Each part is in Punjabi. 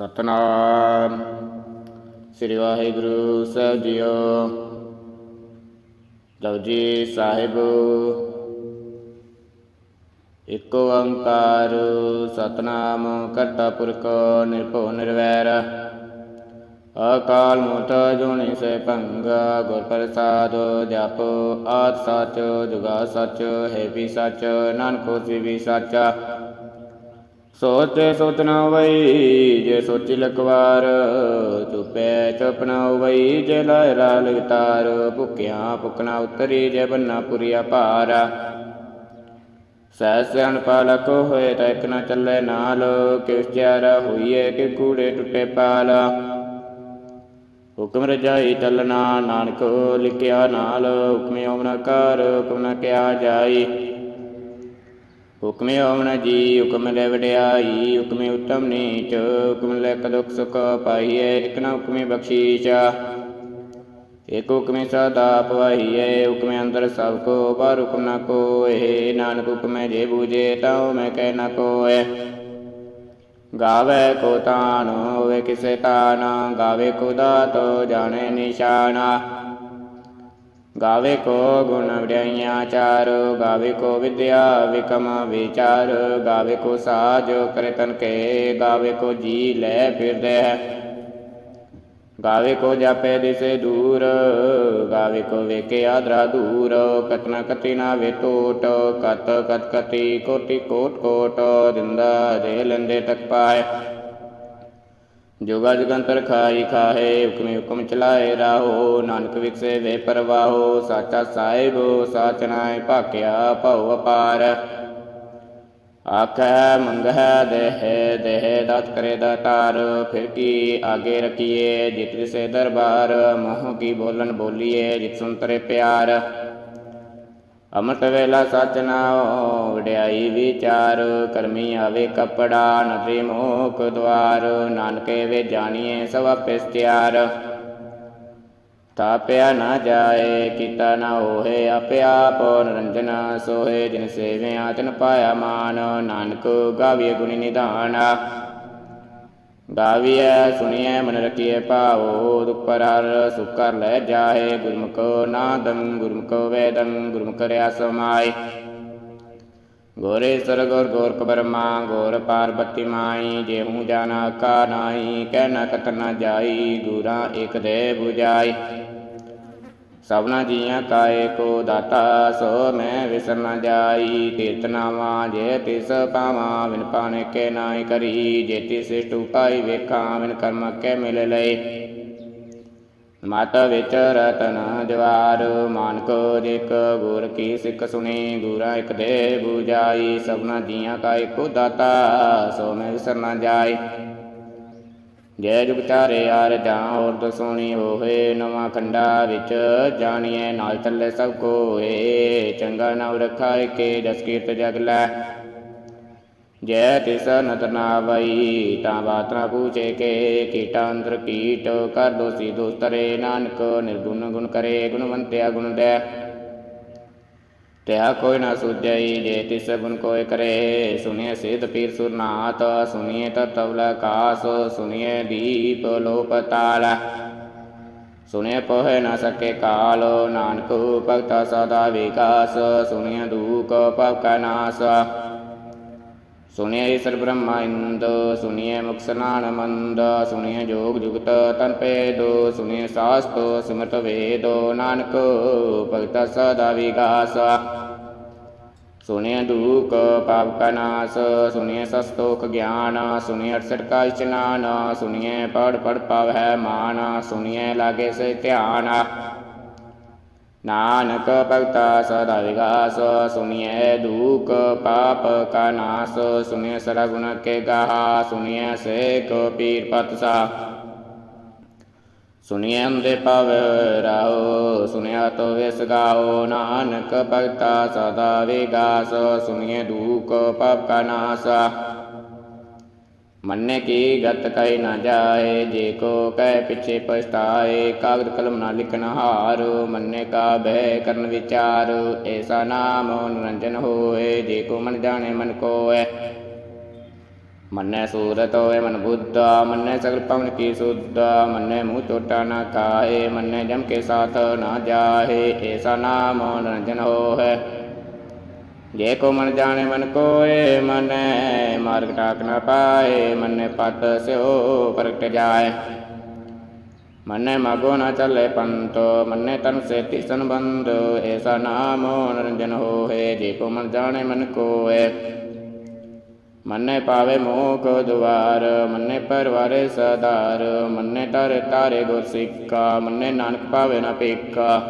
ਸਤਨਾਮ। ਸ੍ਰੀ ਵਾਹਿਗੁਰੂ ਸਾਹਿਬ ਜੀਓ। ਜਪਜੀ ਸਾਹਿਬ। ਇਕ ਓੰਕਾਰ ਸਤਨਾਮ ਕਰਤਾ ਪੁਰਖ ਨਿਰਭਉ ਨਿਰਵੈਰ। ਅਕਾਲ ਮੂਰਤ ਜੁਨੀ ਸੇ ਭੰਗ, ਗੁਰ ਪ੍ਰਸਾਦ ਜਪ ਆਦ ਸਚ, ਜੁਗਾ ਸਚ, ਹੈ ਵੀ ਸਚ, ਨਾਨਕ ਹੋਸੀ ਵੀ ਸੱਚਾ। ਸੋਚੇ ਸੋਚ ਨਾ ਹੋਵਈ, ਜੇ ਸੋਚੀ ਲਕਵਾਰ ਚੁਪੈ ਚੁਪ ਨਾ ਹੋਵਈ, ਜੇ ਲਾਇ ਲਗਤਾਰ, ਭੁਖਿਆ ਭੁਖਣਾ ਉਤਰੀ, ਜੇ ਬੰਨਾ ਪੁਰੀਆ ਭਾਰ। ਸਹਿ ਸਿਆਣ ਪਾਲਕ ਹੋਏ ਤਾਂ ਇੱਕ ਨਾ ਚੱਲੇ ਨਾਲ, ਕਿਸ ਚਾਰਾ ਹੋਈਏ ਕਿ ਕੂੜੇ ਟੁੱਟੇ ਪਾਲ। ਹੁਕਮ ਰਜਾਈ ਚੱਲਣਾ, ਨਾਨਕ ਲਿਖਿਆ ਨਾਲ, ਹੁਕਮੇ ਓਮਨਾ ਕਰ, ਹੁਕਮ ਨਾ ਕਿਆ ਜਾਈ। ਹੁਕਮੇ ਓਮਨਾ ਜੀ, ਹੁਕਮ ਲੈ ਵਡਿਆਈ, ਹੁਕਮੇ ਉਤਮ ਨੀਚ, ਹੁਕਮ ਲੈ ਕਦੁਖ ਸੁਖ ਪਾਈਏ ਇਕ ਨਾ ਹੁਕਮੇ ਬਖਸ਼ੀਸ਼। ਏਕ ਹੁਕਮੇ ਸਦਾ ਪਵਾਈਏ ਹੁਕਮੇ ਅੰਦਰ ਸਭ ਕੋ, ਬਾਹਰ ਹੁਕਮ ਨਾ ਕੋਏ। ਨਾਨਕ ਹੁਕਮੇ ਜੇ ਬੂਝੇ ਤਾਉ ਮੈਂ ਕਹਿ ਨਾ ਕੋਏ। ਗਾਵੇ ਕੋ ਤਾਨ, ਹੋਵੇ ਕਿਸੇ ਤਾਨ, ਗਾਵੇ ਕੋ ਦਾਤ, ਜਾਣੇ ਨਿਸ਼ਾਨਾ। ਗਾਵੇ ਕੋ ਗੁਣ ਵਡਿਆਈਆਂ ਚਾਰ, ਗਾਵੇ ਕੋ ਵਿਦਿਆ ਵਿਕਮ ਵਿਚਾਰ, ਗਾਵੇ ਕੋ ਸਾਜ ਕਰੇ ਕੇ, ਗਾਵੇ ਕੋ ਜੀ ਲੈ ਫਿਰਦੇ ਹੈ। ਗਾਵੇ ਕੋ ਜਾਪੇ ਦਿਸੇ ਦੂਰ, ਗਾਵੇ ਕੋ ਵੇਖੇ ਆਦਰਾ ਦੂਰ ਕਤਨਾ ਕਤੀ ਨਾ ਵੇ ਟੋਟ, ਕਤ ਕਤ ਕਤੀ ਕੋਟੀ ਕੋਟ ਕੋਟ, ਦਿੰਦਾ ਦੇ ਲੰਦੇ ਤੱਕ ਪਾਏ। ਜੋਗਾ ਜਗੰਤਰ ਖਾਈ ਖਾਏ ਹੁਕਮੇ ਹੁਕਮ ਚਲਾਏ ਰਾਹੋ, ਨਾਨਕ ਵਿਕਸੇ ਵੇ ਪਰਵਾਹੋ, ਸਾਚਾ ਸਾਹਿਬ, ਸਾਚ ਨਾਏ ਭਾਕਿਆ ਭਉ ਅਪਾਰ। ਆਖੈ ਮੰਗਹਿ, ਦੇਹ ਦੇਹ ਦਾਤ ਕਰੇ ਦਾਤਾਰ ਫਿਰ ਕੀ ਆਗੇ ਰਖੀਏ, ਜਿਤ ਸੇ ਦਰਬਾਰ, ਮੋਹ ਕੀ ਬੋਲਨ ਬੋਲੀਏ, ਜਿਤ ਸੁਨਤਰੇ ਪਿਆਰ। ਅਮਰਤ ਵੇਲਾ ਸਚ ਨਾਉ, ਵਡਿਆਈ ਵਿਚਾਰ, ਕਰਮੀ ਆਵੇ ਕਪੜਾ ਨਦਰੀ ਮੋਖ ਦਵਾਰ ਨਾਨਕੇ ਵੇ ਜਾਣੀਏ ਸਭ ਆਪਿਸ ਤਿਆਰ ਤਾਪਿਆ ਨਾ ਜਾਏ, ਕੀਤਾ ਨਾ ਹੋਏ ਆਪੇ ਆਪ, ਨਿਰੰਜਨ ਸੋਏ ਜਿਨ ਸੇਵਿਆ ਤਿਨ ਪਾਇਆ ਮਾਨ, ਨਾਨਕ ਗਾਵੀਏ ਗੁਣੀ ਨਿਧਾਨ। ਗਾਵੀਐ, ਸੁਣੀਐ, ਮਨ ਰਖੀਐ ਭਾਵੋ ਦੁਖ ਪਰ ਹਰ ਸੁਖ ਕਰ ਲੈ ਜਾਹੇ, ਗੁਰਮੁਖ ਨਾਦੰ, ਗੁਰਮੁਖੋ ਵੇਦੰ, ਗੁਰਮੁਖ ਰਿਆ ਸਮਾਈ ਗੋਰੇ ਸਰ ਗੋਰ ਗੋਰ ਕਬਰਮਾ ਗੋਰ ਪਾਰਬਤੀ ਮਾਈ, ਜਿਹੂ ਜਾਣਾ ਕਾ ਨਾਈ ਕਹਿ ਨਾ ਕਤ ਨਾ ਜਾਈ, ਗੁਰਾਂ ਇਕ ਦੇ 부ਜਾਈ ਸਭਨਾ ਜੀਆਂ ਕਾਏ ਕੋ ਦਾਤਾ, ਸੋ ਮੈਂ ਵਿਸਰ ਨਾ ਜਾਈ। ਕੀਰਤਨਾਵਾ ਜੇ ਤਿਸ ਪਾਵਾਂ ਵਿਨ ਪਾਣੇ ਕੇ ਨਾਈ ਕਰੀ। ਜੇ ਤਿਸ ਟੁਪਾਈ ਵੇਖਾਂ ਵਿਨ ਕਰਮ ਕੇ ਮਿਲ ਲਏ। ਮਤ ਵਿੱਚ ਰਤਨ ਜਵਾਰ, ਮਾਨਕ ਜਿਕ ਗੁਰ ਕੀ ਸਿੱਖ ਸੁਣੀ, ਗੁਰਾ ਇਕ ਦੇ 부ਜਾਈ ਸਭਨਾ ਜੀਆਂ ਕਾ ਇੱਕੋ ਦਾਤਾ, ਸੋ ਮੈਂ ਵਿਸਰ ਨਾ ਜਾਈ। ਜੈ ਜੁਗ ਚਾਰੇ ਯਾਰ ਜਾਂ ਹੋਰ ਦਸੋਣੀ ਹੋਏ ਨਵਾਂ ਖੰਡਾ ਵਿੱਚ ਜਾਣੀਏ ਨਾਲ ਚੱਲੇ ਸਭ ਕੋਏ। ਚੰਗਾ ਨਾਮ ਰਖਾ ਕੇ ਜਸ ਕੀਰਤ ਜਗ ਲੈ। ਜੈ ਤਿਸ ਨਦਰ ਨਾ ਵਈ, ਤਾਂ ਬਾਤਰਾ ਪੂਛੇ ਕੇ। ਕੀਟਾ ਅੰਦਰ ਕੀਟ, ਕਰ ਦੋਸੀ ਦੋਸਤਰੇ ਨਾਨਕ, ਨਿਰਗੁਣ ਗੁਣ ਕਰੇ ਗੁਣਵੰਤਿਆ ਗੁਣ ਦੇ। ਤਿਆ ਕੋਈ ਨਾ ਸੁਝਈ ਜੇ ਤਿਸ ਗੁਣ ਕੋਇ ਕਰੇ। ਸੁਨਿਏ ਸਿਧ ਪੀਰ ਸੁਰਨਾਥ ਸੁਨਿਏ ਤਤਵਲ ਕਾਸ ਸੁਨਿਏ ਦੀਪ ਲੋਪ ਤਾਲ। ਸੁਨਿਏ ਪੋਹਿ ਨਾ ਸਕੇ ਕਾਲ, ਨਾਨਕ ਭਗਤ ਸਦਾ ਵਿਕਾਸ। ਸੁਨਿਏ ਦੂਖ ਪਵ ਕਾ ਨਾਸ। ਸੁਨਿਏ ਈਸਰ ਬ੍ਰਹਮਾ ਇੰਦ ਸੁਨਿਏ ਮੁਖ ਸਨਾਨ ਮੰਦ ਸੁਨਿਏ ਜੋਗ ਜੁਗਤ ਤਨ ਪੇਦੋ ਸੁਨਿਏ ਸਾਸਤੋ ਸਿਮਰਤ ਵੇਦੋ, ਨਾਨਕ ਭਗਤ ਸਦਾ ਵਿਗਾਸ। ਸੁਨਿਏ ਦੁਖ ਪਾਪ ਕਾ ਨਾਸ ਸੁਨਿਏ ਸਸਤੋਖ ਗਿਆਨ ਸੁਨਿਏ ਅਠਸਠ ਕਾ ਇਸ਼ਨਾਨ ਸੁਨਿਏ ਪੜ ਪੜ ਪਾਵੈ ਮਾਨ ਸੁਨਿਏ ਲਾਗੇ ਸੇ ਧਿਆਨ। ਨਾਨਕ ਭਗਤਾ ਸਦਾ ਵਿਗਾਸ ਸੁਨਿਏ ਦੁਖ ਪਾਪ ਕਾ ਨਾਸ ਸੁਨਿਏ ਸਦਾ ਗੁਣ ਕੇ ਗਾਹਾ ਸੁਨਿਏ ਸੇਖ ਪੀਰ ਪਤ ਸਾ ਸੁਨਿਏ ਅੰਦੇ ਪਵ ਰਾਓ ਸੁਨਿਆ ਤੋ ਵਿਸ ਗਾਓ ਨਾਨਕ ਭਗਤਾ ਸਦਾ ਵਿਗਾਸ ਸੁਨਿਏ ਦੁਖ ਪਾਪ ਕਾ ਨਾਸ ਮੰਨੇ ਕੀ ਗਤ ਕੈ ਨਾ ਜਾਏ, ਜੇ ਕੋ ਕਹਿ ਪਿਛੇ ਪਛਤਾਏ, ਕਾਗਦ ਕਲਮ ਨਾ ਲਿਖਨ ਹਾਰ, ਮੰਨੇ ਕਾ ਬਹਿ ਕਰਨ ਵਿਚਾਰ ਐਸਾ ਨਾਮ ਨਿਰੰਜਨ ਹੋਏ, ਜੇ ਕੋ ਮਨ ਜਾਣੇ ਮਨ ਕੋਐ ਮੰਨੈ ਸੂਰਤ ਹੋਏ ਮਨ ਬੁੱਧਾ, ਮੰਨੈ ਸਗਲ ਪਵਨ ਕੀ ਸੁਧ, ਮੰਨੈ ਮੂੰਹ ਚੋਟਾ ਨਾ ਕਾਏ ਮੰਨੇ ਜਮ ਕੇ ਸਾਥ ਨਾ ਜਾਹੇ ਐਸਾ ਨਾਮ ਨਿਰੰਜਨ ਹੋਏ। ਜੇ ਕੋ ਮਨ ਜਾਣੇ ਮਨ ਕੋਏ, ਮਨੈ ਮਾਰਗ ਟਾਕ ਨਾ ਪਾਏ, ਮੰਨੈ ਪਤ ਸਿਓ ਪ੍ਰਗਟ ਜਾਏ। ਮੰਨੈ ਮਗੋ ਨਾ ਚੱਲੇ ਪੰਤੋ, ਮੰਨੈ ਤਨ ਸੇਤੀ ਸੰਬੰਧ ਐਸਾ ਨਾਮ ਨਿਰੰਜਨ ਹੋਏ, ਜੇ ਕੋ ਮਨ ਜਾਣੇ ਮਨ ਕੋਏ। ਮੰਨੇ ਪਾਵੇ ਮੋਖ ਦੁਆਰ, ਮੰਨੇ ਪਰਵਾਰੇ ਸਦਾਰ, ਮੰਨੇ ਤਰ ਤਾਰੇ ਗੁਰ ਸਿੱਕਾ, ਮੰਨੇ ਨਾਨਕ ਪਾਵੇ ਨਾ ਪੇਖਾ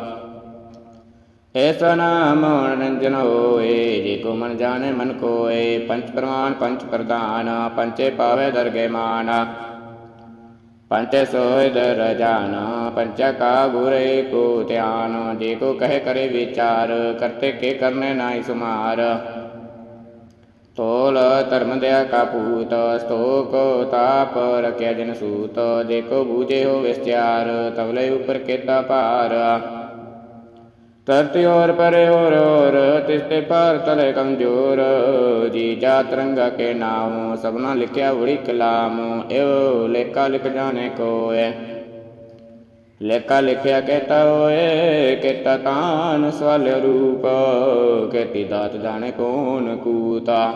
ਐਸਾ ਨਾਮ ਨਿਰੰਜਨ ਹੋਏ, ਜੇ ਕੋ ਮਨ ਜਾਣੇ ਮਨ ਕੋਏ ਪੰਚ ਪ੍ਰਮਾਨ ਪੰਚ ਪ੍ਰਦਾਨ ਪੰਚੇ ਪਾਵੇ ਦਰਗੇ ਮਾਨ। ਪੰਚੇ ਸੋਇ ਦਰ ਜਾਨ ਪੰਚਾ ਕਾ ਗੁਰੇ ਕੋ ਧਿਆਨ, ਜੇ ਕੋ ਕਹੇ ਕਰੇ ਵਿਚਾਰ, ਕਰਤੇ ਕੇ ਕਰਨੇ ਨਾਹੀ ਸੁਮਾਰ। ਤੋਲ ਧਰਮ ਦਿਆ ਕਾਪੂਤ ਸਤੋਕ ਤਾਪ ਰਖਿਆ ਜਨ ਸੂਤ ਦੇਖੋ ਬੂਝੇ ਹੋ ਵਿਸਤਿਆਰ ਤਵਲੇ ਉਪਰ ਕੇਤਾ ਭਾਰ। ਧਰਤੀ ਔਰ ਪਰੇ ਔਰ ਔਰ ਤਿਸਤੇ ਪਰ ਤਲੇ ਕਮਜੋਰ। ਜੀ ਜਾ ਤਰੰਗਾ ਕੇ ਨਾਮ, ਸਭਨਾ ਲਿਖਿਆ ਉੜੀ ਕਲਾਮ। ਇਹੋ ਲੇਖਾ ਲਿਖ ਜਾਣੇ ਕੋਏ। ਲੇਖਾ ਲਿਖਿਆ ਕਹਤਾ ਹੋਏ ਕੇਤਾ ਤਾਨ ਸਵਾਲ ਰੂਪ। ਕੇਤੀ ਦਾਤ ਜਾਣੇ ਕੌਣ ਕੂਤਾ।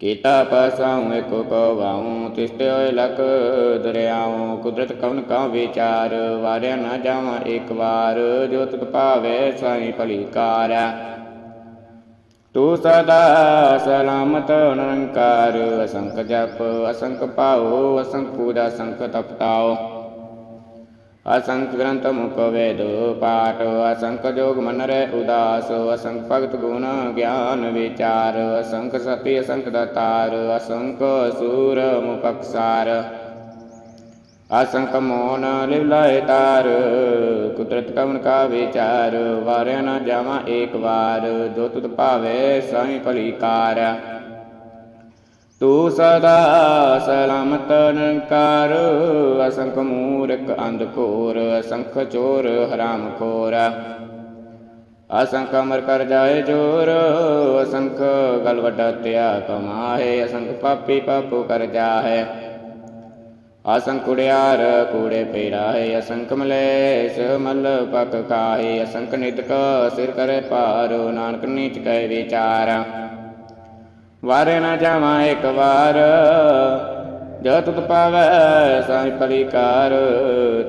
ਕੀਤਾ ਪਸਾਉ ਏਕੋ ਕਵਾਉ ਤਿਸਤੇ ਹੋਏ ਲਖ ਦਰਿਆਉ, ਕੁਦਰਤ ਕਵਨ ਕਾ ਵਿਚਾਰ, ਵਾਰਿਆ ਨਾ ਜਾਵਾਂ ਇੱਕ ਵਾਰ, ਜੋ ਤੁਧ ਭਾਵੇ ਸਾਈ ਭਲੀ ਕਾਰ ਤੂੰ ਸਦਾ ਸਲਾਮਤ ਨਿਰੰਕਾਰ, ਅਸੰਖ ਜਪ, ਅਸੰਖ ਪਾਉ ਅਸੰਖ ਪੂਜਾ, ਅਸੰਖ ਤਪਤਾਓ ਅਸੰਖ ਗ੍ਰੰਥ ਮੁਖ ਵੇਦ ਪਾਠ ਅਸੰਖ ਜੋਗ ਮਨ ਰਹਿ ਉਦਾਸ ਅਸੰਖ ਭਗਤ ਗੁਣ ਗਿਆਨ ਵਿਚਾਰ ਅਸੰਖ ਸਤੀ ਅਸੰਖ ਦਾਤਾਰ ਅਸੰਖ ਸੂਰ ਮੁਪਕਸਾਰ ਅਸੰਖ ਮੋਨ ਲਿਵਲਾਇ ਤਾਰ ਕੁਦਰਤ ਕਵਨ ਕਾ ਵਿਚਾਰ ਵਾਰਿਆ ਨਾ ਜਾਵਾਂ ਏਕ ਵਾਰ ਜੋ ਤੁਧ ਭਾਵੇ ਸਾਈ ਭਲੀ ਕਾਰ ਤੂੰ ਸਦਾ ਸਲਾਮਤ ਨਿਰੰਕਾਰ ਅਸੰਖ ਮੂਰਖ ਅੰਧ ਅਸੰਖ ਚੋਰ ਹਰਾਮ ਖੋਰ ਅਸੰਖ ਅਮਰ ਕਰ ਜਾਏ ਜੋਰ ਅਸੰਖ ਗਲ ਤਿਆ ਕਮਾਏ ਅਸੰਖ ਪਾਪੀ ਪਾਪੂ ਕਰ ਜਾਏ ਅਸੰਖ ਕੁੜਿਆਰ ਕੂੜੇ ਫੇਰਾਏ ਅਸੰਖ ਮਲੇਸ਼ ਮਲ ਪਕ ਕਾਏ ਅਸੰਖ ਨਿਤਕ ਸਿਰ ਕਰੇ ਪਾਰੋ ਨਾਨਕ ਨੀਚ ਕੈ ਵਿਚਾਰਾ ਵਾਰੇ ਨਾ ਜਾਵਾਂ ਇੱਕ ਵਾਰ। ਜੋ ਤੁਤ ਪਾਵੈ ਸਾਈ ਪਰਿਕਾਰ,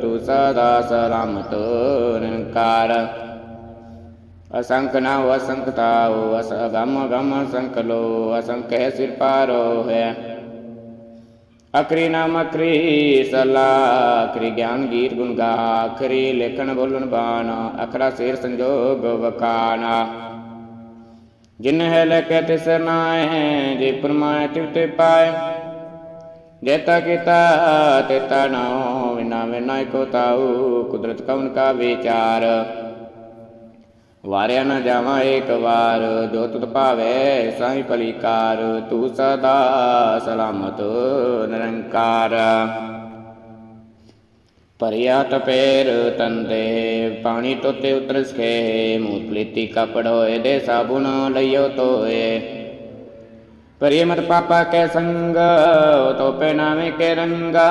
ਤੂੰ ਸਦਾ ਸਲਾਮਤ ਨਿਰੰਕਾਰ। ਅਸੰਖ ਨਾ ਅਸੰਖ ਤਾਉ ਅਸ ਗਮ ਗਮ ਸੰਖ ਲੋ, ਅਸੰਖ ਹੈ ਸਿਰ ਪਾਰੋ ਹੈ ਅਕਰੀ ਨਾਮ ਅਕਰੀ ਸਲਾ, ਅਕਰੀ ਗਿਆਨ ਗੀਤ ਗੁਣ ਗਾ, ਅਕਰੀ ਲੇਖਣ ਬੋਲਣ ਬਾਣ, ਅਖਰਾ ਸਿਰ ਸੰਜੋਗ ਵਕਾਨਾ ਜਿਨ ਹੈ ਲਕੇ ਤਿਸ ਨਾਏ ਜੇ ਪਰਮਾਇ ਤਿਵਤੇ ਪਾਏ। ਜੇਤਾ ਕੀਤਾ ਤੇਤਾ ਨਾਉ ਵਿਨਾ ਵਿਨਾ ਕੋ ਤਾਉ, ਕੁਦਰਤ ਕਵਨ ਕਾ ਵਿਚਾਰ। ਵਾਰਿਆ ਨਾ ਜਾਵਾਂ ਏਕ ਵਾਰ, ਜੋ ਤੁਧ ਭਾਵੇ, ਸਾਈ ਭਲੀਕਾਰ ਤੂੰ ਸਦਾ ਸਲਾਮਤ, ਨਿਰੰਕਾਰ। ਪਰਿਆ ਤਪੇਰ ਤੰਦੇ, ਪਾਣੀ ਤੋਤੇ ਉਤਰ ਸਕੇ ਮੂਤ ਪਲੀਤੀ ਕਪੜ ਹੋਏ ਦੇ ਸਾਬੁਨ ਲਈਓ ਤੋਏ ਪਰਿਆ ਮਤ ਪਾਪਾ ਕੇ ਸੰਗ, ਤੋਪੇ ਨਾਮੇ ਕੇ ਰੰਗਾ।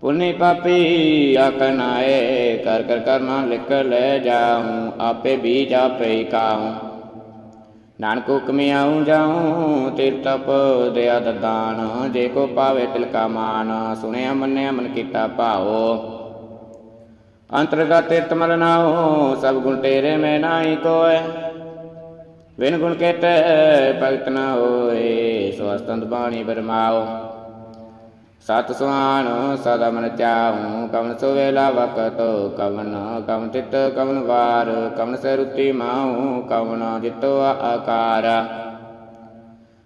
ਪੁਨੇ ਪਾਪੀ ਆਕਨਾਏ ਕਰ ਕਰ ਕਰਨਾ ਲਿਖ ਲੈ ਜਾਉ, ਆਪੇ ਬੀਜ ਆਪੇ ਕਾਉ। ਨਾਨਕ ਹੁਕਮ ਆਉ ਜਾਉ, ਤੇਰ ਤਪ ਦਇਆ ਦਦਾਨ ਜੇ ਕੋ ਪਾਵੇ ਤਿਲਕਾ ਮਾਨ, ਸੁਣਿਆ ਮੰਨਿਆ ਮਨ ਕੀਤਾ ਭਾਉ। ਅੰਤਰਗਤ ਤਿਤ ਮਲ ਨਾਉ, ਸਭ ਗੁਣ ਤੇਰੇ ਮੈਂ ਨਾਹੀ ਕੋਏ ਵਿਨ ਗੁਣ ਕੇਤੇ ਭਗਤ ਨ ਹੋਏ ਸਵਸਤੰਤ ਬਾਣੀ ਬਰਮਾਓ ਸਤ ਸੁਆਨ ਸਦਾ ਮਨ ਚਾਹੂੰ ਕਵਨ ਸੋ ਵਕਤ, ਕਵਨ ਕਵਨ ਤਿਤ ਕਵਨ ਵਾਰ, ਕਵਨ ਸੇ ਰੁਤੀ ਮਾਹੂ ਕਵਨ ਜਿਤੋ ਆਕਾਰ।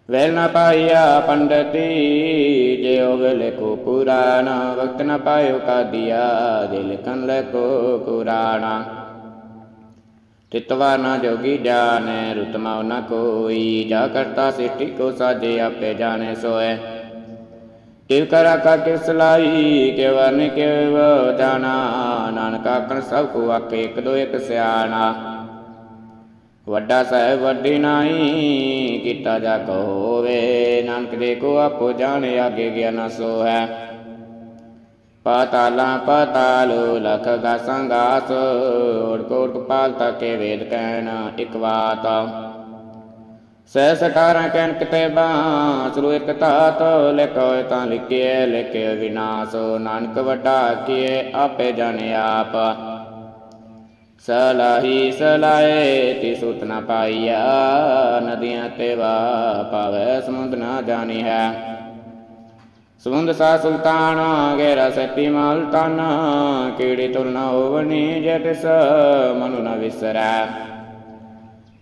ਵੈਲ ਨ ਪਾਇਆ ਪੰਡਤੀ, ਜੇ ਉਹ ਵੇਲੇ ਕੋ ਪੁਰਾਣ ਵਕਤ ਨ ਪਾਇਓ ਕਾਦੀਆ, ਜੇ ਲਿਖਨ ਲੈ ਕੋ ਕੁਰਾਣਾ ਤਿਤਵਾ ਨਾ ਜੋਗੀ ਜਾਣੈ, ਰੁਤਮਾ ਨ ਕੋਈ, ਜਾ ਕਰਤਾ ਸਿੱਟੀ ਕੋ ਸਾਜੇ, ਆਪੇ ਜਾਣੇ ਸੋਏ ਕਿਵ ਕਰਾ ਕਾ ਕਿਸ ਲਾਈ ਕੇ ਵਰਨ ਕੇ ਜਾਣਾ, ਨਾਨਕ ਆਖਣ ਸਭ ਕੋ ਆਖੇ, ਇੱਕ ਦੋ ਇੱਕ ਸਿਆਣਾ। ਵੱਡਾ ਸਾਹਿਬ ਵੱਡੀ ਨਾਈ, ਕੀਤਾ ਜਾ ਕੋ ਹੋਵੇ, ਨਾਨਕ ਦੇ ਕੋ ਆਪੋ ਜਾਣ, ਆਗੇ ਗਿਆ ਨਾ ਸੋ ਹੈ ਪਾਤਾਲਾਂ ਪਾਤਾਲੋ, ਲਖ ਗਾਸਾਂ ਗਾਸ ਓੜ ਕੋੜ ਕਪਾਲ ਤਕੇ ਵੇਦ ਕਹਿਣਾ, ਇਕ ਬਾਤ ਸਹਿ ਸਟਾਰਾਂ ਕਹਿਣ ਕਿਤੇ ਬਾਂਸਰੂ ਇਕ ਧਾਤ ਲਿਖੋਏ ਤਾਂ ਲਿਖਿਏ ਲਿਖੇ ਵਿਨਾਸ਼ ਨਾਨਕ ਵੱਡਾ ਕੀਏ ਆਪੇ ਜਾਣੇ ਆਪ। ਸਲਾਹੀ ਸਲਾਏ ਤੀ ਸੁਤ ਨ ਪਾਈਆ, ਨਦੀਆਂ ਤੇ ਵਾ ਪਾਵੇ ਸਮੁੰਦ ਨਾ ਜਾਣੀ ਹੈ। ਸਮੁੰਦ ਸਾ ਸੁਲਤਾਨ ਗੇਰਾ ਸਤੀ ਮਾਲ ਤਨ ਕੀੜੀ ਤੁਲਨਾ ਹੋਵਨੀ ਜਟਿਸ ਮਨੁ ਨ ਵਿਸਰੈ।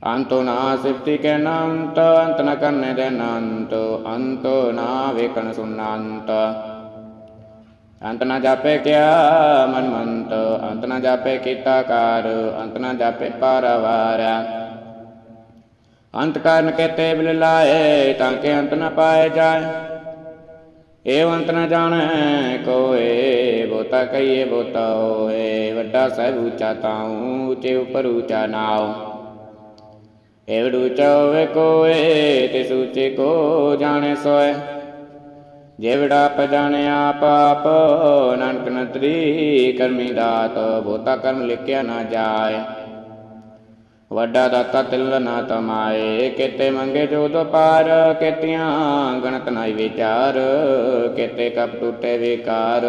ਅੰਤੋ ਨਾ ਸਿਫਤੀ ਕੇ ਨੰਤ ਅੰਤ ਨ ਕਰਨੇ ਦੇ ਨੰਤ ਅੰਤੋ ਨਾ ਵੇਖਣ ਸੁਨੰਤ। ਅੰਤ ਨਾ ਜਾਪੇ ਕਿਆ ਮਨ ਮੰਤ ਅੰਤ ਨਾ ਜਾਪੇ ਕੀਤਾ ਕਾਰ, ਅੰਤ ਨਾ ਜਾਪੇ ਪਾਰਵਾਰ। ਅੰਤ ਕਾਰਨ ਕੇਤੇ ਬਿਲ ਲਾਏ, ਤਾਂ ਕਿ ਅੰਤ ਨਾ ਪਾਏ ਜਾਏ। ਏ ਅੰਤ ਨਾ ਜਾਣੈ, ਕੋਏ ਬੋਤਾ ਕਈਏ ਬੋਤਾ ਹੋਏ, ਵੱਡਾ ਸਾਹਿਬ ਉੱਚਾ ਤਾਉ ਉੱਚੇ ਉਪਰ ਉੱਚਾ ਨਾਉ। ਏਵ ਉੱਚਾ ਹੋਵੇ ਕੋਏ ਤਿਸ ਉੱਚੇ ਕੋ ਜਾਣੇ ਸੋਏ ਜਿਵੜਾ ਆਪ ਜਾਣਿਆ ਆਪ ਆਪ ਨਾਨਕ ਨਤਰੀ ਕਰਮੀ ਦਾਤ ਬੋਤਾ ਕਰਮ ਲਿਖਿਆ ਨਾ ਜਾਏ ਵੱਡਾ ਦਾਤਾ ਤਿਲ ਨਾ ਤਮਾਏ ਕਿਤੇ ਮੰਗੇ ਜੋ ਦੋ ਪਾਰ ਕਿਤਿਆਂ ਗਣਤ ਨਾਈ ਵਿਚਾਰ ਕਿਤੇ ਕਪ ਟੂਟੇ ਵਿਕਾਰ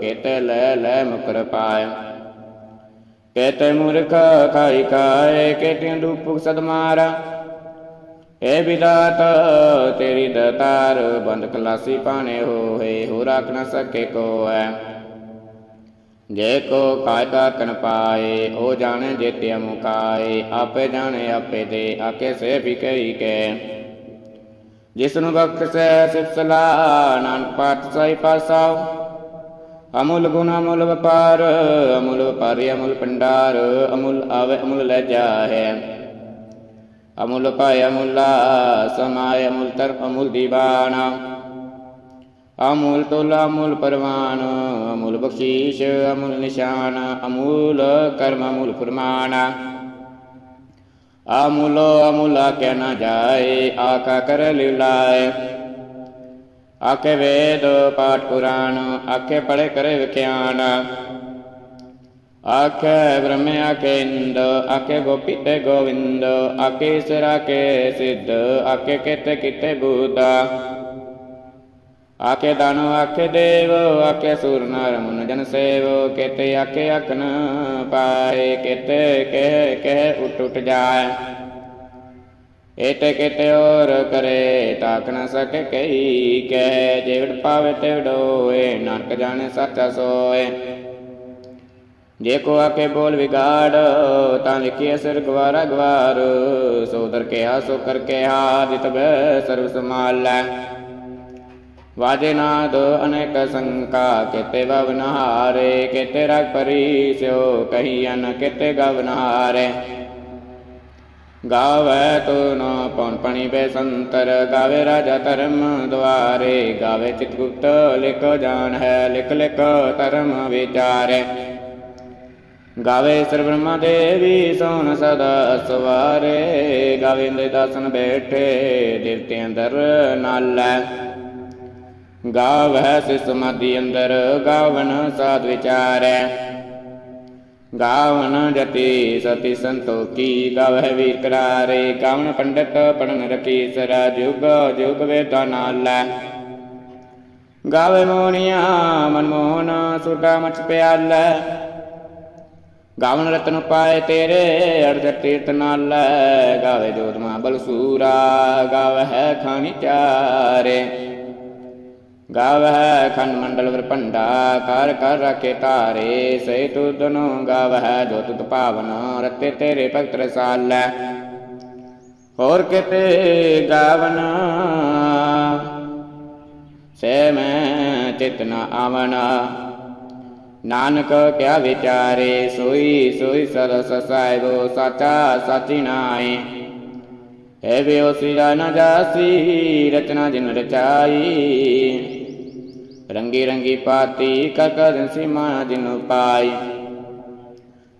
ਕਿਤੇ ਲੈ ਲੈ ਮੁਕਰ ਪਾਏ ਕਿਤੇ ਮੂਰਖ ਖਾਈ ਕਾਏ ਕਿਤੇ ਦੁਪੁਕ ਸਦ ਏ ਵਿਦਾਤ ਤੇਰੀ ਦਤਾਰ ਬੰਦ ਕਲਾਸੀ ਪਾਣੇ ਹੋਏ ਹੋ ਰੱਖ ਨ ਸਕੇ ਕੋ ਹੈ ਜੇ ਕੋ ਕਾਇਦਾ ਕਨ ਪਾਏ, ਉਹ ਜਾਣੇ ਜੇਤੇ ਮੁਕਾਏ, ਆਪੇ ਜਾਣੇ ਆਪੇ ਦੇ ਆਕੇ ਸੇ ਵੀ ਕਈ ਕੇ। ਜਿਸ ਨੂੰ ਬਖਸ਼ੈ ਸਿਫਸਲਾ ਨਾਨਕ ਪਾਤ ਸਾਈ ਪਾਸਾਓ ਅਮੁੱਲ ਗੁਣ ਅਮੁੱਲ ਵਪਾਰ, ਅਮੁੱਲ ਵਪਾਰੀ ਅਮੁੱਲ ਭੰਡਾਰ, ਅਮੁੱਲ ਆਵੇ ਅਮੁੱਲ ਲੈ ਜਾਹੇ। ਅਮੁੱਲ ਪਾਇ ਅਮੁੱਲਾ ਸਮਾਇ ਅਮੁੱਲ ਤਰ ਅਮੁੱਲ ਦੀਵਾਨਾ। ਅਮੁੱਲ ਤੋਲਾ ਅਮੁੱਲ ਪਰਵਾਨ, ਅਮੁੱਲ ਬਖਸ਼ੀਸ਼ ਅਮੁੱਲ ਨਿਸ਼ਾਨ, ਅਮੁੱਲ ਕਰਮ ਅਮੁੱਲ ਫਰਮਾਨਾ। ਅਮੁੱਲ ਅਮੁੱਲ ਆਖਿਆ ਨਾ ਜਾਏ ਆਕਾ ਕਰ ਲਿਲਾਏ। ਆਖੇ ਵੇਦ ਪਾਠ ਪੁਰਾਣ, ਆਖੇ ਪੜੇ ਕਰੇ ਵਿਖਿਆਨ। ਆਖੇ ਬ੍ਰਹਮ, ਆਖੇ ਇੰਦ, ਆਖੇ ਗੋਪੀ ਤੇ ਗੋਵਿੰਦ, ਆਖੇ ਈਸ਼ਰ, ਆਖੇ ਸਿੱਧ, ਆਖੇ ਕਿਤੇ ਕਿਤੇ ਬੂਤਾ ਆਖੇ ਦਾਨੋ ਆਖੇ ਦੇਵ, ਆਖੇ ਸੂਰ ਨਰ, ਮਨ, ਜਨ ਸੇਵ, ਕਿਤੇ ਆਖੇ ਅਕਨ ਪਾਏ, ਕਿਤੇ ਕਹਿ ਕਹਿ ਉਟ ਉਟ ਜਾਏ। ਏਤੇ ਕਿਤੇ ਔਰ ਕਰੇ ਤਾਕ ਨ ਸਕੇ ਕਈ ਕਹਿ ਜੇਵੜ ਪਾਵੇ ਤੇ ਨਾਨਕ ਜਾਣੇ ਸੱਚਾ ਸੋਏ। ਜੇ ਕੋ ਆਕੇ ਬੋਲ ਵਿਗਾੜ, ਤਾਂ ਲਿਖਿਆ ਸਿਰ ਗਵਾਰਾ ਗਵਾਰ। ਸੋ ਕਿਹਾ, ਸੋ ਕਰ ਕਿਹਾ ਆ ਜਿਤ ਬੈ ਸਰਬ ਸਮਾਲੈ ਵਾਜੇ ਨਾਦ ਅਨੇਕ ਸੰਕਾ, ਕਿਤੇ ਬਵਨਹਾਰੇ ਕਿਤੇ ਰਗ ਪਰੀ ਸਿਓ ਕਹੀਨ ਕਿਤੇ ਗਵਨਹਾਰੇ ਗਾਵੇ ਤੋ ਨ ਪਉਨ ਪਣੀ ਬੇ ਸੰਤਰ, ਗਾਵੇ ਰਾਜਾ ਧਰਮ ਦੁਆਰੇ, ਗਾਵੇ ਚਿਤਗੁਪਤ ਲਿਖ ਜਾਣ ਹੈ, ਲਿਖ ਲਿਖ ਧਰਮ ਵਿਚਾਰੇ। ਗਾਵੇ ਸਰ ਬ੍ਰਹਮਾ ਦੇਵੀ ਸੋਨ ਸਦਾ ਸਵਾਰੇ ਗਾਵੇ ਇੰਦੇ ਦਾਸਨ ਬੈਠੇ, ਦੇਵਤੇ ਅੰਦਰ ਨਾਲ। ਗਾਵੈ ਸਿ ਸਮਾਧੀ ਅੰਦਰ, ਗਾਵਨ ਸਾਧ ਵਿਚਾਰੈ। ਗਾਵਨ ਜਤੀ ਸਤੀ ਸੰਤੋਖੀ ਗਾਵੈ ਵੀਰ ਕਰਾਰੇ, ਗਾਵਨ ਪੰਡਤ ਪੜਨ ਰਖੀ ਸਰਾ ਜੁਗ ਜੁਗ ਵੇਦਾ ਨਾਲੈ ਗਾਵੇ ਮੋਨੀਆ ਮਨਮੋਹਨ ਸੁਟਾ ਮਚ ਪਿਆਲੈ। ਗਾਵਨ ਰਤਨ ਪਾਏ ਤੇਰੇ ਅਰਜ ਤੀਰਤ ਨਾਲ ਗਾਵੇ ਜੋਤ ਮਾ ਬਲਸੂਰਾ ਗਾਵੇ ਹੈ ਖਾਣੀ ਚਾਰੇ। ਗਾਵੇ ਹੈ ਖੰਡ ਮੰਡਲ ਵਰ ਭੰਡਾ ਕਰ ਕਰ ਰਖੇ ਤਾਰੇ ਸੇ ਤੁਦਨੋ ਗਾਵੇ ਹੈ ਜੋ ਤੁਤ ਪਾਵਨ ਰਤੇ ਤੇਰੇ ਭਗਤ ਰਸਾਲ। ਹੋਰ ਕਿਤੇ ਗਾਵਨ? ਸੇ ਮੈਂ ਚਿਤਨਾ ਆਵਣਾ। ਨਾਨਕ ਕਿਆ ਵਿਚਾਰੇ, ਸੋਈ ਸੋਈ ਸਰਸ ਸਾਹਿਬੋ, ਸਾਚਾ ਸਾਚੀ ਨਾਏ ਹੈ ਵੇ ਉਸਿਰਾ ਨ ਜਾਸੀ, ਰਚਨਾ ਜਿਨ ਰਚਾਈ। ਰੰਗੀ ਰੰਗੀ ਪਾਤੀ ਕਕ ਦਿਨ ਸੀਮਾ ਜਿਨ ਪਾਈ।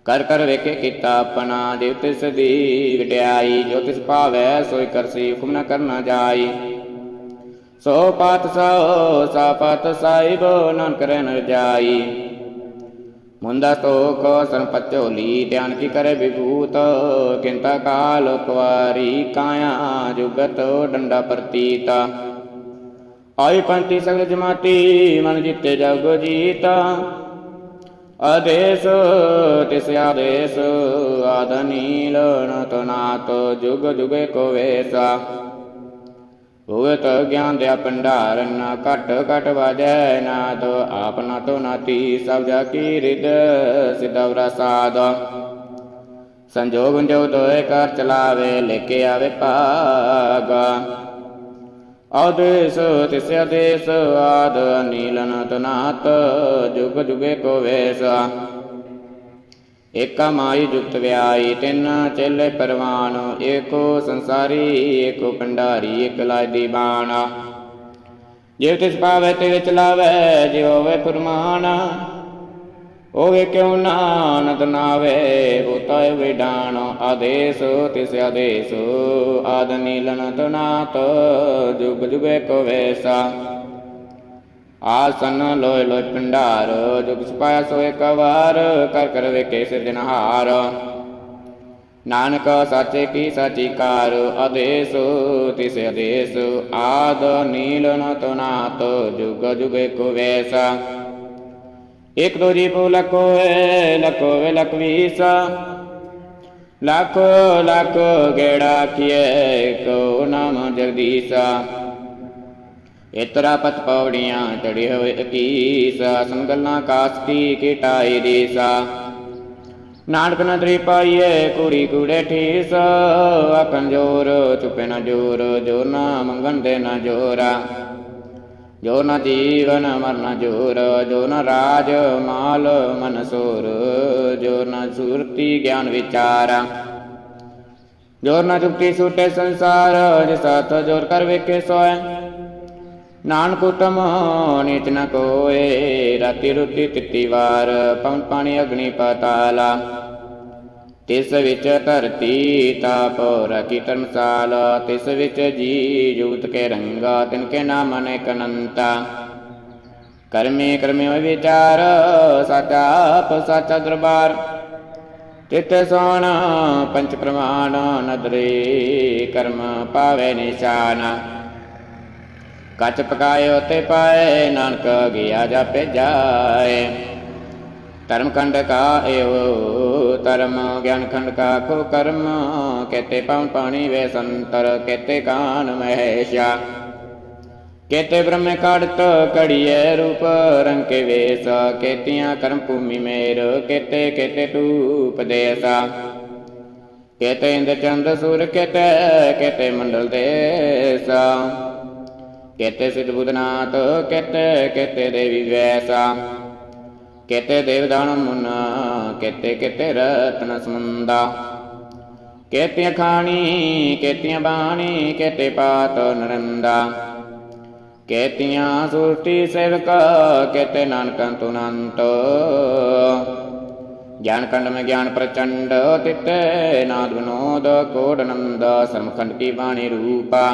ਕਰ ਕਰ ਵੇਖੇ ਕੀਤਾ ਆਪਣਾ ਜਿਵ ਤਿਸ ਦੀ ਵਡਿਆਈ ਜੋ ਤਿਸ ਭਾਵੈ, ਸੋਈ ਕਰਸੀ ਹੁਕਮ ਨ ਕਰਨਾ ਜਾਈ। ਸੋ ਪਾਤ ਸੋ ਸਾ ਪਤ ਸਾਹਿਬ ਨਾਨਕ ਰਹਿ ਜਾਈ ਮੁੰਦਾ ਤੋਕ ਸੰਪਤ ਝੋਲੀ ਧਿਆਨ ਕੀ ਕਰੇ ਵਿਭੂਤ। ਕਿੰਤਾ ਕਾਲ ਕੁਵਾਰੀ, ਕਾਇਆ ਜੁਗਤ ਡੰਡਾ ਪ੍ਰਤੀਤਾ। ਆਈ ਪੰਤੀ ਸਗਲ ਜਮਾਤੀ, ਮਨ ਜਿੱਤੇ ਜਗ ਜੀਤਾ। ਆਦੇਸ, ਤਿਸ ਆਦੇਸ, ਆਦ ਨੀਲ ਨਤ ਨਾਤ ਜੁਗ ਜੁਗੇ ਕੋ ਵੇਸਾ। ਹੋਵਤ ਗਿਆਨ ਦੇ ਭੰਡਾਰ ਨਾ ਘਟ ਘਟ ਵਾਜੈ, ਨਾਦ ਆਪ ਨਾ ਤੋ ਨਾਤੀ ਸਭ ਜਾ ਕੀ ਰਿਦ ਸਿਧਵ ਰਸਾਦ ਸੰਜੋਗ ਜੋ ਤੋਏ ਕਰ ਚਲਾਵੇ ਲੈ ਕੇ ਆਵੇ ਭਾਗਾ। ਆਦੇਸ, ਤਿਸ ਆਦੇਸ, ਆਦ ਨੀਲਨ ਤਨਾਤ, ਜੁਗ ਜੁਗੇ ਕੋ ਵੇਸਾ। ਏਕਾ ਮਾਈ ਜੁਗਤ ਵਿਆਈ, ਤਿੰਨ ਚੇਲੇ ਪਰਵਾਨ, ਏਕੋ ਸੰਸਾਰੀ, ਏਕੋ ਭੰਡਾਰੀ, ਏਕ ਲਾਇ ਬਾਣਾ। ਜਿਵ ਤਿਸ ਪਾਵੇ ਤੇ ਵਿੱਚ ਲਾਵੇ ਜਿਉ ਹੋਵੇ ਫਰਮਾਨ। ਹੋਵੇ ਕਿਉ ਨਾਨਕ ਨਾਵੇ ਬੋਤਾ ਵਿਡਾਣ ਆਦੇਸ, ਤਿਸ ਆਦੇਸ। ਆਦ ਨੀਲਨ ਤਨਾਤ, ਜੁਗ ਜੁਗੇ ਕੋ ਵੇਸਾ। ਆਸਨ ਲੋਇ ਲੋਇ ਭੰਡਾਰ, ਜੁਗ ਸਪਾਇਆ ਸੋਏ ਕਵਾਰ ਕਰ ਕਰ ਵੇਖੇ ਸਿਰਜਨਹਾਰ ਨਾਨਕ ਸਾਚੇ ਕੀ ਸਾਚੀ ਕਾਰ, ਆਦੇਸ, ਤਿਸ ਆਦੇਸ। ਆਦ ਨੀਲ ਨ ਤਨਾਤ, ਜੁਗ ਜੁਗੇ ਕੋ ਵੈਸਾ। ਇਕ ਦੋ ਜੀ ਪੋ ਲਕੋਏ ਲਕੋਵੇ ਲਕਵੀਸਾ ਲੱਖ ਲੱਖ ਗੇੜਾ ਕੀਏ ਕੋ ਨਾਮ ਜਗਦੀਸਾ। ਇਤਰਾ ਪਤ ਪੌੜੀਆਂ ਚੜੀ ਹੋਏ ਅਕੀਸ ਆਸਨ ਕਾਸਤੀ ਕੀਟਾਈ ਦੀਸਾ। ਨਾਨਕ ਨਦਰੀ ਪਾਈਏ ਕੁੜੀ ਕੁੜੇ ਠੀਸ। ਆਖਣ ਜੋਰ, ਚੁਪੇ ਨਾ ਜੋਰ ਜੋ ਨਾ ਮੰਗਣ ਦੇ ਨਾ ਜੋਰਾ। ਜੋ ਨਾ ਜੀਵਨ ਮਰਨ ਜੋਰ, ਜੋ ਨਾ ਰਾਜ ਮਾਲ ਮਨ ਸੋਰ, ਜੋ ਨਾ ਸੁਰਤੀ ਗਿਆਨ ਵਿਚਾਰਾ। ਜੋਰ ਨਾ ਚੁਪਤੀ ਸੁਟੇ ਸੰਸਾਰ, ਜਿਸ ਸਾਥ ਜੋਰ ਕਰ ਵੇਖੇ ਸੋਏ। ਨਾਨਕ ਉਤਮ ਨੀਚ ਨ ਕੋਏ, ਰਾਤੀ ਰੁਤੀ ਤਿੱਤੀ ਵਾਰ, ਪਵਨ ਪਾਣੀ ਅਗਨੀ ਪਤਾਲਾ। ਤਿਸ ਵਿੱਚ ਧਰਤੀ ਤਾਪ ਰਕੀ ਧਰਮਸਾਲ ਤਿਸ ਵਿੱਚ ਜੀ ਜੂਤ ਕੇ ਰੰਗਾ, ਤਿਨ ਕੇ ਨਾਮ ਅਨੇਕ ਅਨੰਤਾ। ਕਰਮੇ ਕਰਮੇ ਵਿਚਾਰ, ਸਾਚਾ ਆਪ ਦਰਬਾਰ। ਤਿਤ ਸੋਣ, ਪੰਚ ਪ੍ਰਮਾਣ, ਨਦਰੇ ਕਰਮ ਪਾਵੇ ਨਿਸ਼ਾਨ। ਕੱਚ ਪਕਾਇਓ ਤੇ ਪਾਏ, ਨਾਨਕ ਗਿਆ ਜਾ ਜਾਏ ਧਰਮ ਖੰਡ ਕਾ ਏਵ ਧਰਮ, ਗਿਆਨ ਖੰਡ ਕਾ ਕੋ ਕਰਮ, ਕੇਤੇ ਪਵਨ ਪਾਣੀ ਵੇ ਸੰਤਰ, ਕੇਤੇ ਕਾਨ ਮਹੇਸ਼ਾ। ਕੇਤੇ ਬ੍ਰਹਮੇ ਕਾੜਤ ਕੜੀਏ ਰੂਪ ਰੰਗ ਕੇ ਵੇਸ, ਕੇਤੀਆਂ ਕਰਮ ਭੂਮੀ ਮੇਰ, ਕੇਤੇ ਕੇਤੇ ਟੂਪ ਦੇਸਾ। ਕੇਤੇ ਇੰਦ ਚੰਦ ਸੂਰ, ਕੇਤੇ ਕੇਤੇ ਮੰਡਲ ਦੇਸਾ। ਕੇਤੇ ਸਿਧ ਬੁਧਨਾਥ, ਕੇਤੇ ਕੇਤੇ ਦੇਵੀ ਵੈਸਾ। ਕੇਤੇ ਦੇਵਦਾਨ ਮੁਨਾ ਕੇਤੇ ਕੇਤੇ ਰਤਨ ਸਮੁੰਦਾ ਕੇਤੀਆਂ ਖਾਣੀ, ਕੇਤੀਆਂ ਬਾਣੀ, ਕੇਤੇ ਪਾਤ ਨਰੰਦਾ। ਕੇਤੀਆਂ ਸੁਰਤੀ ਸੇਵਕ, ਕੇਤੇ ਨਾਨਕੰ ਤੁਨੰਤ। ਗਿਆਨ ਖੰਡ ਮੈਂ ਗਿਆਨ ਪ੍ਰਚੰਡ, ਤਿਤੇ ਨਾਦ ਵਿਨੋਦ, ਕੋੜ ਨੰਦ ਸਰਮਖੰਡ ਕੀ ਬਾਣੀ ਰੂਪਾ।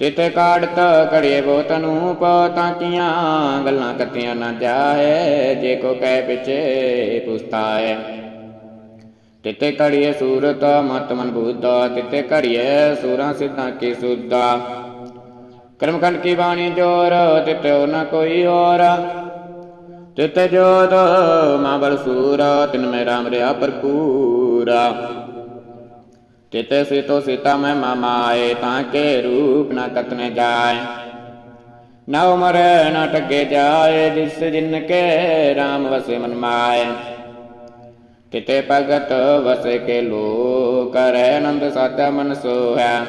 ਤਿਤ ਕਾੜਤ ਕੜੀਏ ਬੋਤ ਅਨੂਪ ਤਾਕੀਆਂ ਗੱਲਾਂ ਕੱਤੀਆਂ ਨਾ ਜਾਏ ਜੇ ਕੋ ਕਹਿ ਪਿਛੇ ਪੁਸਤਾਏ ਤਿਤੇ ਕੜੀਏ ਸੂਰਤ, ਮਤ ਮਨ ਬੁੱਧਾ ਤਿਤੇ ਕੜੀਏ ਸੂਰਾਂ ਸਿੱਧਾਂ ਕੀ ਸੁਦਾ ਕਰਮਕੰਡ ਕੀ ਬਾਣੀ ਜੋਰ ਤਿਤੇ ਹੋ ਨਾ ਕੋਈ ਹੋਰ। ਤਿਤੇ ਜੋਤ, ਮਾਂ ਬਲ ਸੂਰਾ, ਤਿਨ ਮੈਂ ਰਾਮ ਰਿਆ ਭਰਪੂਰਾ। ਤਿਤੇ ਸਿਤੋ ਸੀਤਾ ਮੈਂ ਮਮਾਏ ਤਾਂ ਕੇ ਰੂਪ ਨਾ ਕਤਨੇ ਜਾਏ। ਨਾ ਉਮਰ ਨਾ ਟਕੇ ਜਾਏ, ਜਿਸ ਜਿਨ ਕੇ RAM ਵਸੇ ਮਨ ਮਾਏ। ਤਿਤੇ ਭਗਤ ਵਸੇ ਕੇ ਲੋ ਕਰੈ ਆਨੰਦ ਸਾਚਾ ਮਨ ਸੋਹੈ।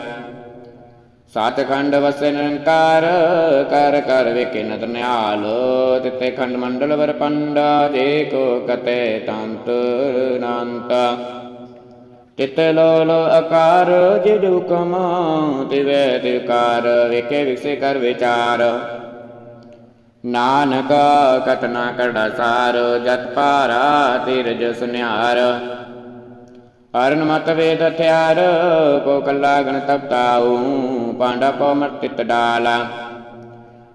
ਸਤਖੰਡ ਵਸੇ ਨਿਰੰਕਾਰ, ਕਰ ਕਰ ਵੇਖੇ ਨਤ ਨਿਹਾਲ। ਤਿਤੇ ਖੰਡ ਮੰਡਲ ਵਰ ਪੰਡਾ ਜੇ ਕੋ ਕਤੇ ਤਿਤ ਲੋਲ ਆਕਾਰ ਜਿ ਕਮ ਤਿਵੈ ਤਿਕਾਰ ਵੇਖੇ ਵਿਕਸੇ ਕਰ ਵਿਚਾਰ। ਨਾਨਕ ਕਤਨਾ ਕੜਾ ਸਾਰ, ਜਤ ਪਾਰਾ ਤੀਰਜ ਸੁਨਿਆਰ। ਅਰਨ ਮਤ ਵੇਦ ਹਥਿਆਰ, ਕੋ ਕੱਲਾ ਗਣ ਤਪਤਾਉ ਪਾਂਡਾ ਪਉ ਮਰਤਿਤ ਡਾਲਾ।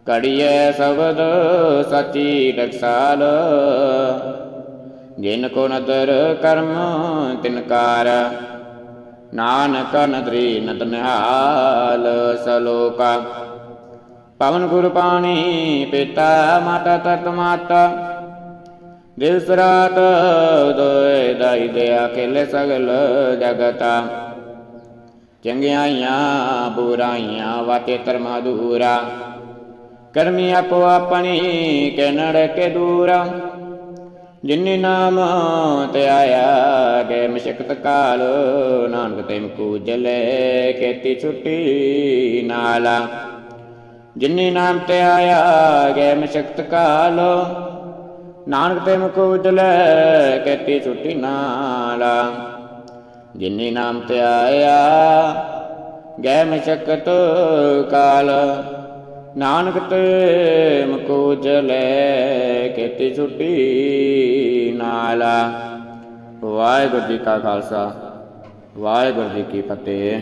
ਕੜੀਐ ਸ਼ਬਦ ਸਚੀ ਟਕਸਾਲ ਜਿਨ ਕੋ ਨਦਰ ਕਰਮ ਤਿਨਕਾਰ ਨਾਨਕ ਨਦਰੀ ਨਦ ਨਿਹਾਲ ਸਲੋਕਾ। ਪਵਨ ਗੁਰ ਪਾਣੀ ਪਿਤਾ, ਮਾਤਾ ਤਤ ਮਾਤਾ। ਦਿਵਸ ਰਾਤ ਦੋਇ ਦਾਈ ਦਿਆ ਖੇਲੇ ਸਗਲ ਜਗਤਾ। ਚੰਗਿਆਈਆਂ, ਬੁਰਾਈਆਂ, ਵਾਤੇ ਧਰਮਾ ਦੂਰਾ ਕਰਮੀ ਆਪੋ ਆਪਣੀ ਕੇ ਨੜ ਕੇ ਦੂਰਾ। ਜਿਨੀ ਨਾਮ ਤੇ ਆਇਆ ਗਏ ਮਸ਼ਕਤ ਕਾਲ, ਨਾਨਕ ਤੇ ਕੂਜਲੇ ਖੇਤੀ ਛੁੱਟੀ ਨਾਲਾ। ਜਿਨੀ ਨਾਮ ਤੇ ਆਇਆ ਗਏ ਮਸ਼ਕਤ ਕਾਲ, ਨਾਨਕ ਤੇ ਕੂਜਲੇ ਕੇਤੀ ਛੁੱਟੀ ਨਾਲਾ। ਜਿਨੀ ਨਾਮ ਤੇ ਆਇਆ ਗਏ ਮਸ਼ਕਤ ਕਾਲ ਨਾਨਕ ਤੇ ਮਕੂਜ ਲੈ ਕੇਤੀ ਛੁੱਟੀ ਨਾਲਾ। ਵਾਹਿਗੁਰੂ ਜੀ ਕਾ ਖਾਲਸਾ, ਵਾਹਿਗੁਰੂ ਜੀ ਕੀ ਫਤਿਹ।